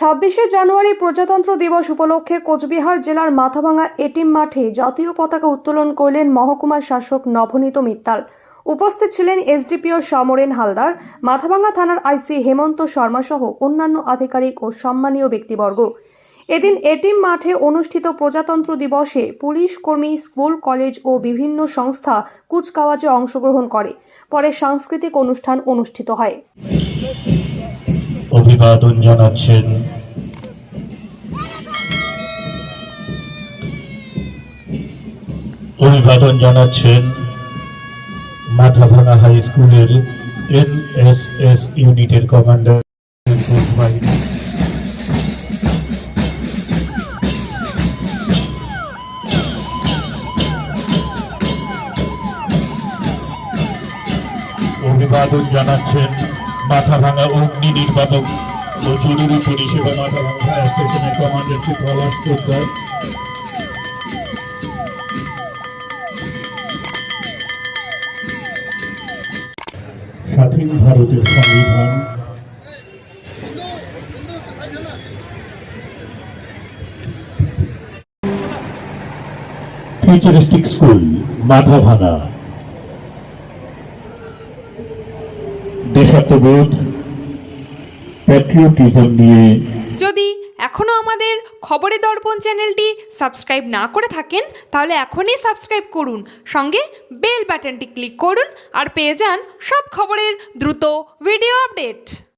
ছাব্বিশে জানুয়ারি প্রজাতন্ত্র দিবস উপলক্ষে কোচবিহার জেলার মাথাভাঙা এটিম মাঠে জাতীয় পতাকা উত্তোলন করলেন মহকুমা শাসক নবনীত মিত্তাল। উপস্থিত ছিলেন এসডিপিও সমরেন হালদার, মাথাভাঙা থানার আইসি হেমন্ত শর্মা সহ অন্যান্য আধিকারিক ও সম্মানীয় ব্যক্তিবর্গ। এদিন এটিম মাঠে অনুষ্ঠিত প্রজাতন্ত্র দিবসে পুলিশ কর্মী, স্কুল, কলেজ ও বিভিন্ন সংস্থা কুচকাওয়াজে অংশগ্রহণ করে। পরে সাংস্কৃতিক অনুষ্ঠান অনুষ্ঠিত হয়। অভিবাদন জানাচ্ছেন। অভিবাদন জানাচ্ছেন মাথাভাঙা হাই স্কুলের এনএসএস ইউনিটের কমান্ডার অভিবাদন জানাচ্ছেন মাথাভাঙা অগ্নি নির্বাপক। জরুরি পরিষেবা মাথাভাঙা ফায়ার স্টেশনের কমান্ডার শ্রী পলাশ পোদ্দার স্বাধীন ভারতের সংবিধান। ফিউচারিস্টিক স্কুল মাথাভাঙা দেশাত্মবোধ প্যাট্রিয়টিজম নিয়ে। যদি এখনও আমাদের খবরে দর্পণ চ্যানেলটি সাবস্ক্রাইব না করে থাকেন, তাহলে এখনই সাবস্ক্রাইব করুন। সঙ্গে বেল বাটনটি ক্লিক করুন আর পেয়ে যান সব খবরের দ্রুত ভিডিও আপডেট।